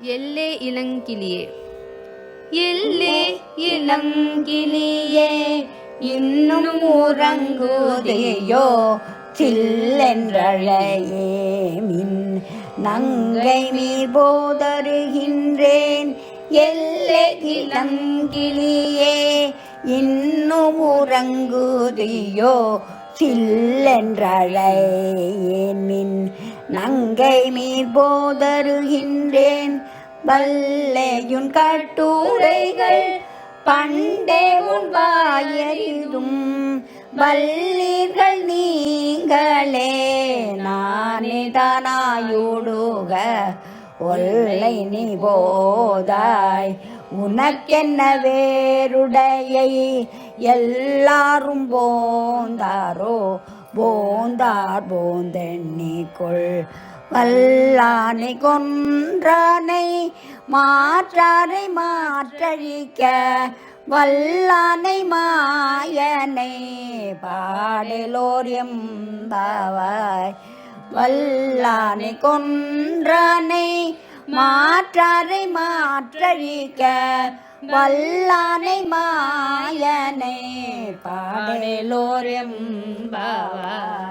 எல்லே இளங்கிளியே எல்லே இளங்கிளியே இன்னும் உறங்குதையோ? சில்லென்றழையே மின் நங்கை நீர் போதருகின்றேன் எல்லை இளங்கிளியே இன்னும் உறங்குதையோ? சில்லென்றழையேன் மின் நங்கை மீர் போதருகின்றேன் வல்லையுன் கட்டுரைகள் பண்டே உன் வாயறிதும். வல்லீர்கள் நீங்களே நானே தானாயுடுக. ஒல்லை நீ போதாய். உனக்கென்ன வேருடையை எல்லாரும் போந்தாரோ? போந்தார் போந்தெண்ணிக்கொள் வல்லானை கொன்றானை மாற்றாரை மாற்றழிக்க. வல்லானை மாயனை பாடலோர் எம்பாவாய் வல்லானை கொன்றானை மாற்றாரை மாற்றழிக்க. வல்லானை மாயனை பாடலோர் எம்பாவாய்